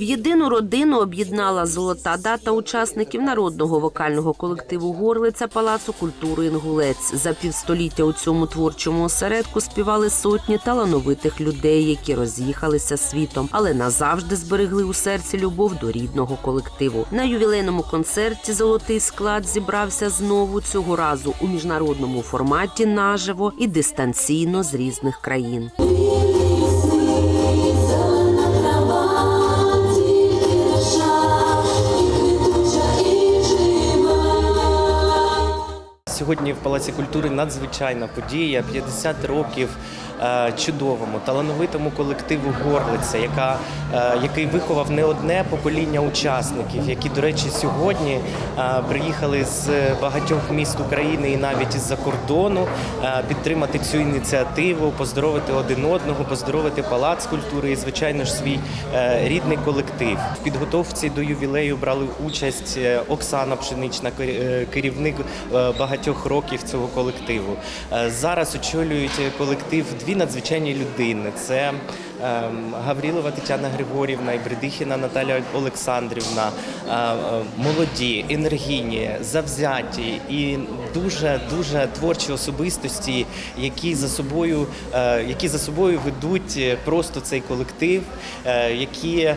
В єдину родину об'єднала золота дата учасників народного вокального колективу Горлиця Палацу культури Інгулець. За півстоліття у цьому творчому осередку співали сотні талановитих людей, які роз'їхалися світом, але назавжди зберегли у серці любов до рідного колективу. На ювілейному концерті Золотий склад зібрався знову цього разу у міжнародному форматі наживо і дистанційно з різних країн. Сьогодні в Палаці культури надзвичайна подія. 50 років е, чудовому, талановитому колективу Горлиця, яка, е, який виховав не одне покоління учасників, які, до речі, сьогодні е, приїхали з багатьох міст України і навіть із-за кордону підтримати цю ініціативу, поздоровити один одного, поздоровити палац культури і, звичайно ж, свій рідний колектив. В підготовці до ювілею брали участь Оксана Пшенична, керівник е, багатьох років цього колективу. Е, Зараз очолюють колектив дві надзвичайні людини. Це ем, Гаврілова Тетяна Григорівна і Бредихіна Наталя Олександрівна. Е, е, Молоді, енергійні, завзяті і дуже дуже творчі особистості, які за собою, які за собою ведуть просто цей колектив, які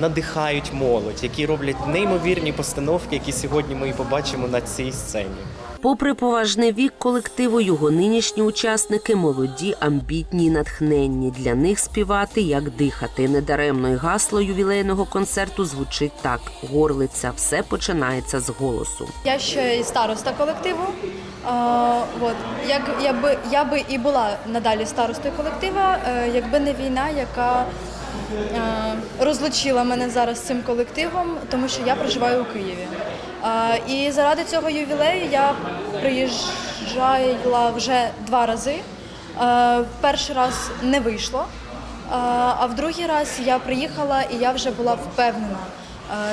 надихають молодь, які роблять неймовірні постановки, які сьогодні ми і побачимо на цій сцені. Попри поважний вік колективу, його нинішні учасники молоді, амбітні, й натхненні. Для них співати як дихати. Недаремно й гасло ювілейного концерту звучить так: горлиця, все починається з голосу. Я ще й староста колективу. А, от. Як, я, би, я би і була надалі старостою колектива, е, якби не війна, яка е, розлучила мене зараз цим колективом, тому що я проживаю у Києві. І заради цього ювілею я приїжджала вже два рази. Перший раз не вийшло, а в другий раз я приїхала і я вже була впевнена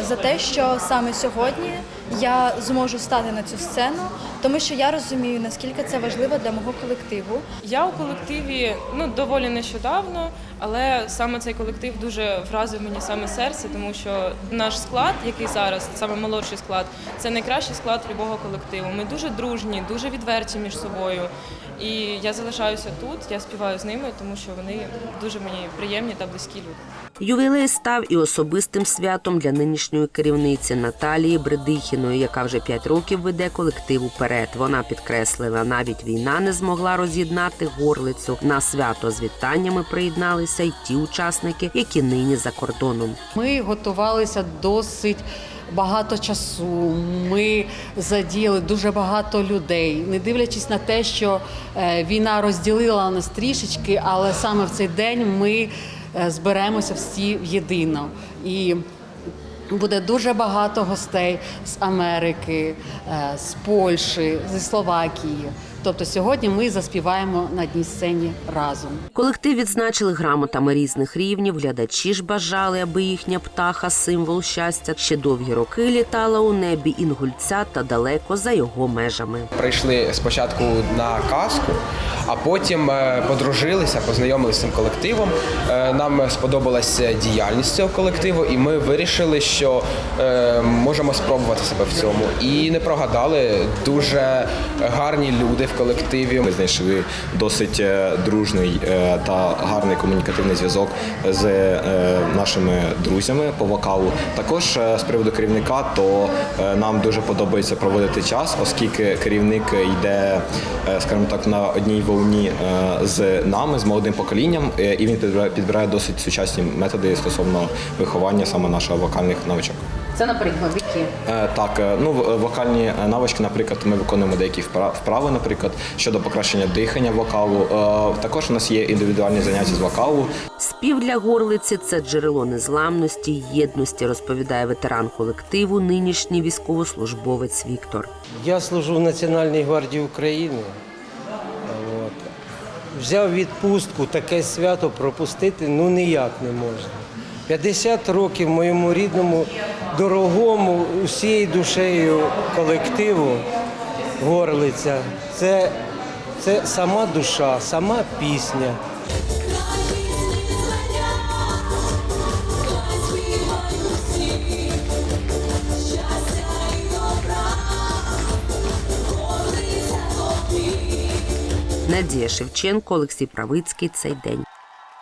за те, що саме сьогодні я зможу стати на цю сцену, тому що я розумію, наскільки це важливо для мого колективу. Я у колективі ну доволі нещодавно, але саме цей колектив дуже вразив мені саме серце, тому що наш склад, який зараз, саме молодший склад, це найкращий склад любого колективу. Ми дуже дружні, дуже відверті між собою. І я залишаюся тут, я співаю з ними, тому що вони дуже мені приємні та близькі люди. Ювілей став і особистим святом для нинішньої керівниці Наталії Бредихіної, яка вже п'ять років веде колектив уперед. Вона підкреслила, навіть війна не змогла роз'єднати горлицю. На свято з вітаннями приєдналися й ті учасники, які нині за кордоном. Ми готувалися досить багато часу. Ми задіяли дуже багато людей, не дивлячись на те, що е, війна розділила нас трішечки, але саме в цей день ми зберемося всі єдино. І Буде дуже багато гостей з Америки, е, з Польщі, зі Словакії. Тобто сьогодні ми заспіваємо на одній сцені разом. Колектив відзначили грамотами різних рівнів. Глядачі ж бажали, аби їхня птаха, символ щастя, ще довгі роки літала у небі інгульця та далеко за його межами. Прийшли спочатку на казку, а потім е, подружилися, познайомилися з цим колективом. Е, Нам сподобалася діяльність цього колективу, і ми вирішили, що е, можемо спробувати себе в цьому. І не прогадали дуже гарні люди в колективі. Ми знайшли досить е, дружний е, та гарний комунікативний зв'язок з е, нашими друзями по вокалу. Також з приводу керівника, то нам дуже подобається проводити час, оскільки керівник йде, скажімо так, на одній волні з нами, з молодим поколінням, і він підбирає досить сучасні методи стосовно виховання саме наших вокальних навичок. Це, наприклад, які Е, Так, е, ну вокальні е, навички, наприклад, ми виконуємо деякі вправи, наприклад, щодо покращення дихання вокалу. Також у нас є індивідуальні заняття з вокалу. Спів для горлиці це джерело незламності єдності, розповідає ветеран колективу, нинішній військовослужбовець Віктор. Я служу в Національній гвардії України. От. Взяв відпустку, таке свято пропустити ну ніяк не можна. 50 років моєму рідному, дорогому, усією душею колективу горлиця. Це, Це сама душа, сама пісня. Надія Шевченко, Олексій Правицький цей день.